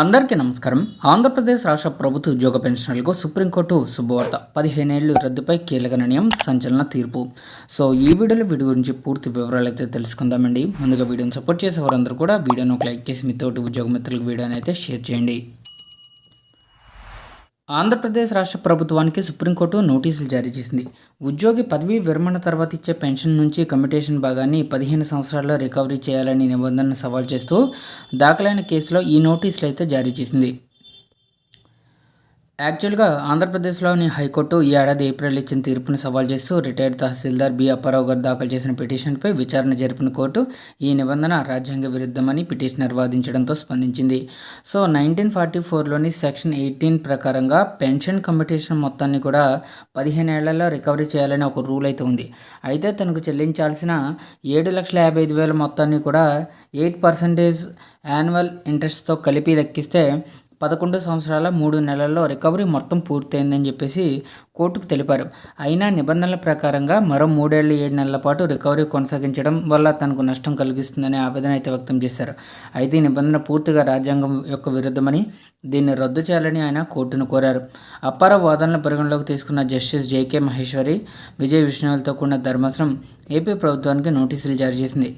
అందరికీ నమస్కారం. ఆంధ్రప్రదేశ్ రాష్ట్ర ప్రభుత్వ ఉద్యోగ పెన్షనర్లకు సుప్రీంకోర్టు శుభవార్త. పదిహేనేళ్ళు రద్దుపై కీలక నిర్ణయం సంచలన తీర్పు. సో ఈ వీడియోలో వీడియో గురించి పూర్తి వివరాలు అయితే తెలుసుకుందామండి. ముందుగా వీడియోని సపోర్ట్ చేసే వారందరూ కూడా వీడియోను ఒక లైక్ చేసి మీతోటి ఉద్యోగ మిత్రులకు వీడియోని అయితే షేర్ చేయండి. ఆంధ్రప్రదేశ్ రాష్ట్ర ప్రభుత్వానికి సుప్రీంకోర్టు నోటీసులు జారీ చేసింది. ఉద్యోగి పదవీ విరమణ తర్వాత ఇచ్చే పెన్షన్ నుంచి కమిటేషన్ భాగాన్ని పదిహేను సంవత్సరాల్లో రికవరీ చేయాలని నిబంధనను సవాల్ చేస్తూ దాఖలైన కేసులో ఈ నోటీసులు అయితే జారీ చేసింది. యాక్చువల్గా ఆంధ్రప్రదేశ్లోని హైకోర్టు ఈ ఏడాది ఏప్రిల్ ఇచ్చిన తీర్పును సవాల్ చేస్తూ రిటైర్డ్ తహసీల్దార్ బి అప్పారావు గారు దాఖలు చేసిన పిటిషన్పై విచారణ జరిపిన కోర్టు ఈ నిబంధన రాజ్యాంగ విరుద్ధమని పిటిషనర్ వాదించడంతో స్పందించింది. సో నైన్టీన్ ఫార్టీ ఫోర్లోని సెక్షన్ ఎయిటీన్ ప్రకారంగా పెన్షన్ కంపిటీషన్ మొత్తాన్ని కూడా పదిహేను ఏళ్ళలో రికవరీ చేయాలని ఒక రూల్ అయితే ఉంది. అయితే తనకు చెల్లించాల్సిన ఏడు లక్షల యాభై ఐదు వేల మొత్తాన్ని కూడా ఎయిట్ పర్సెంటేజ్ యాన్యువల్ ఇంట్రెస్ట్తో కలిపి లెక్కిస్తే పదకొండు సంవత్సరాల మూడు నెలల్లో రికవరీ మొత్తం పూర్తయిందని చెప్పేసి కోర్టుకు తెలిపారు. అయినా నిబంధనల ప్రకారంగా మరో మూడేళ్ళు ఏడు నెలల పాటు రికవరీ కొనసాగించడం వల్ల తనకు నష్టం కలిగిస్తుందని ఆవేదన అయితే వ్యక్తం చేశారు. అయితే ఈ నిబంధన పూర్తిగా రాజ్యాంగం యొక్క విరుద్ధమని దీన్ని రద్దు చేయాలని ఆయన కోర్టును కోరారు. అప్పార వాదనల పరిగణలోకి తీసుకున్న జస్టిస్ జేకే మహేశ్వరి విజయ్ విష్ణువులతో కూడిన ధర్మాసనం ఏపీ ప్రభుత్వానికి నోటీసులు జారీ చేసింది.